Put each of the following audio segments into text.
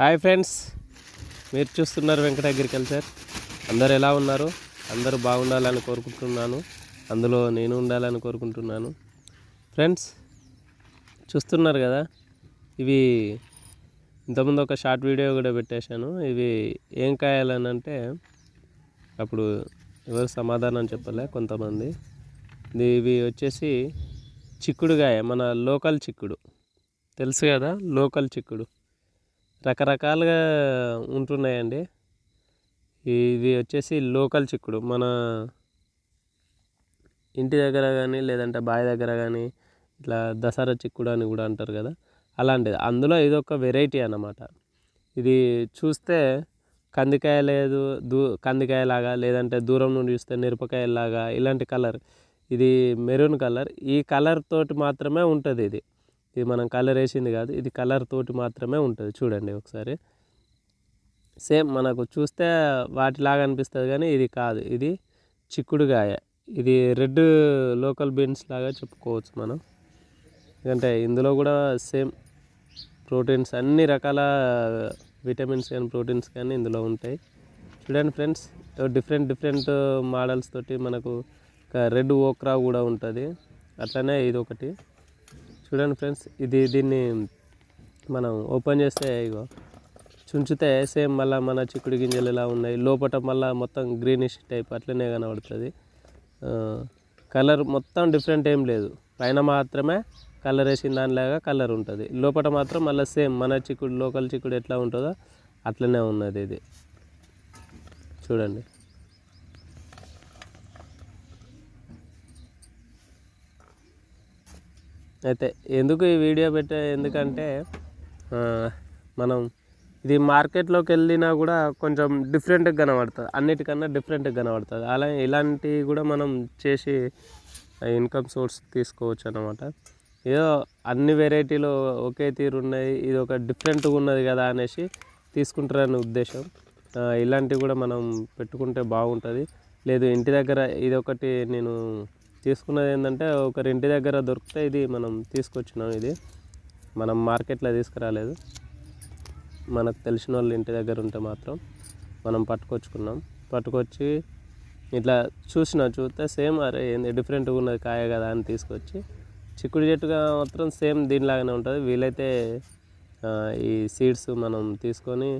Hi friends. మీరు చూస్తున్నారు Venkata agriculture అందరు ఎలా ఉన్నారు? అందరూ బాగుండాలని కోరుకుంటున్నాను. అందులో నేను ఉండాలని కోరుకుంటున్నాను. ఫ్రెండ్స్ చూస్తున్నారు కదా ఇవి ఇంతకుముందు ఒక షార్ట్ వీడియో కూడా పెట్టేశాను. ఇవి ఏం కాయాలని అంటే అప్పుడు ఎవరు సమాధానం చెప్పలే కొంతమంది. ఇది ఇవి వచ్చేసి చిక్కుడుగాయ మన లోకల్ చిక్కుడు. తెలుసు కదా లోకల్ చిక్కుడు. రకరకాలుగా ఉంటున్నాయండి. ఇది వచ్చేసి లోకల్ చిక్కుడు. మన ఇంటి దగ్గర కానీ లేదంటే బావి దగ్గర కానీ ఇట్లా దసరా చిక్కుడు అని కూడా అంటారు కదా అలాంటిది. అందులో ఇది ఒక వెరైటీ అన్నమాట. ఇది చూస్తే కందికాయ లేదు దూ కందికాయలాగా లేదంటే దూరం నుండి చూస్తే మిరపకాయలాగా ఇలాంటి కలర్. ఇది మెరూన్ కలర్. ఈ కలర్ తోటి మాత్రమే ఉంటుంది ఇది. ఇది మనం కలర్ వేసింది కాదు ఇది కలర్ తోటి మాత్రమే ఉంటుంది. చూడండి ఒకసారి. సేమ్ మనకు చూస్తే వాటిలాగా అనిపిస్తుంది కానీ ఇది కాదు. ఇది చిక్కుడుగాయ ఇది రెడ్ లోకల్ బీన్స్ లాగా చెప్పుకోవచ్చు మనం. ఎందుకంటే ఇందులో కూడా సేమ్ ప్రోటీన్స్ అన్ని రకాల విటమిన్స్ కానీ ప్రోటీన్స్ కానీ ఇందులో ఉంటాయి. చూడండి ఫ్రెండ్స్ డిఫరెంట్ డిఫరెంట్ మోడల్స్ తోటి మనకు రెడ్ ఓక్రా కూడా ఉంటుంది. అట్లనే ఇది ఒకటి. చూడండి ఫ్రెండ్స్ ఇది దీన్ని మనం ఓపెన్ చేస్తే ఇగో చుంచితే సేమ్ మళ్ళీ మన చిక్కుడు గింజలు ఇలా ఉన్నాయి. లోపల మళ్ళీ మొత్తం గ్రీనిష్ టైప్ అట్లనే కనబడుతుంది. కలర్ మొత్తం డిఫరెంట్ ఏం లేదు. పైన మాత్రమే కలర్ వేసిన దానిలాగా కలర్ ఉంటుంది. లోపల మాత్రం మళ్ళీ సేమ్ మన చిక్కుడు లోకల్ చిక్కుడు ఎట్లా ఉంటుందో అట్లనే ఉన్నది ఇది. చూడండి. అయితే ఎందుకు ఈ వీడియో పెట్టే? ఎందుకంటే మనం ఇది మార్కెట్లోకి వెళ్ళినా కూడా కొంచెం డిఫరెంట్గా కనబడుతుంది. అన్నిటికన్నా డిఫరెంట్గా కనబడుతుంది. అలా ఇలాంటివి కూడా మనం చేసి ఇన్కమ్ సోర్స్ తీసుకోవచ్చు అనమాట ఏదో అన్ని వెరైటీలు ఒకే తీరు ఉన్నాయి ఇది ఒక డిఫరెంట్గా ఉన్నది కదా అనేసి తీసుకుంటారనే ఉద్దేశం. ఇలాంటివి కూడా మనం పెట్టుకుంటే బాగుంటుంది. లేదు ఇంటి దగ్గర ఇది ఒకటి నేను తీసుకున్నది ఏంటంటే ఒకరి ఇంటి దగ్గర దొరికితే ఇది మనం తీసుకొచ్చినాం ఇది. మనం మార్కెట్లో తీసుకురాలేదు. మనకు తెలిసిన వాళ్ళు ఇంటి దగ్గర ఉంటే మాత్రం మనం పట్టుకొచ్చుకున్నాం. పట్టుకొచ్చి ఇట్లా చూసిన చూస్తే సేమ్ అరే ఏంది డిఫరెంట్గా ఉన్నది కాయ కదా అని తీసుకొచ్చి చిక్కుడు చెట్టుగా మాత్రం సేమ్ దీనిలాగానే ఉంటుంది. వీలైతే ఈ సీడ్స్ మనం తీసుకొని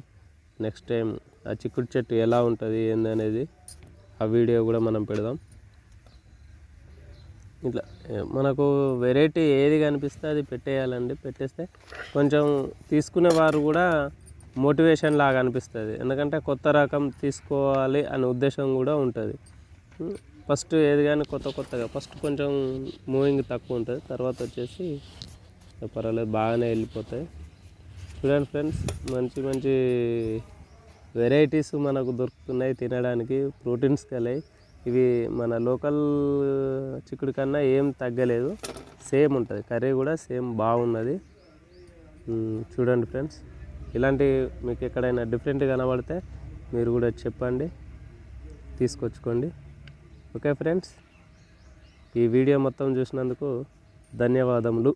నెక్స్ట్ టైం ఆ చిక్కుడు చెట్టు ఎలా ఉంటుంది ఏంది అనేది ఆ వీడియో కూడా మనం పెడదాం. ఇట్లా మనకు వెరైటీ ఏది కనిపిస్తే అది పెట్టేయాలండి. పెట్టేస్తే కొంచెం తీసుకునే వారు కూడా మోటివేషన్ లాగా అనిపిస్తుంది. ఎందుకంటే కొత్త రకం తీసుకోవాలి అనే ఉద్దేశం కూడా ఉంటుంది. ఫస్ట్ ఏది కానీ కొత్త కొత్తగా ఫస్ట్ కొంచెం మూవింగ్ తక్కువ ఉంటుంది. తర్వాత వచ్చేసి పర్వాలేదు బాగానే వెళ్ళిపోతాయి. చూడండి ఫ్రెండ్స్ మంచి మంచి వెరైటీస్ మనకు దొరుకుతున్నాయి తినడానికి. ప్రోటీన్స్ కలయి. ఇవి మన లోకల్ చిక్కుడు కన్నా ఏం తగ్గలేదు. సేమ్ ఉంటుంది. కర్రీ కూడా సేమ్ బాగున్నది. చూడండి ఫ్రెండ్స్. ఇలాంటి మీకు ఎక్కడైనా డిఫరెంట్ కనబడితే మీరు కూడా చెప్పండి. తీసుకొచ్చుకోండి. Okay friends. ఈ వీడియో మొత్తం చూసినందుకు ధన్యవాదములు.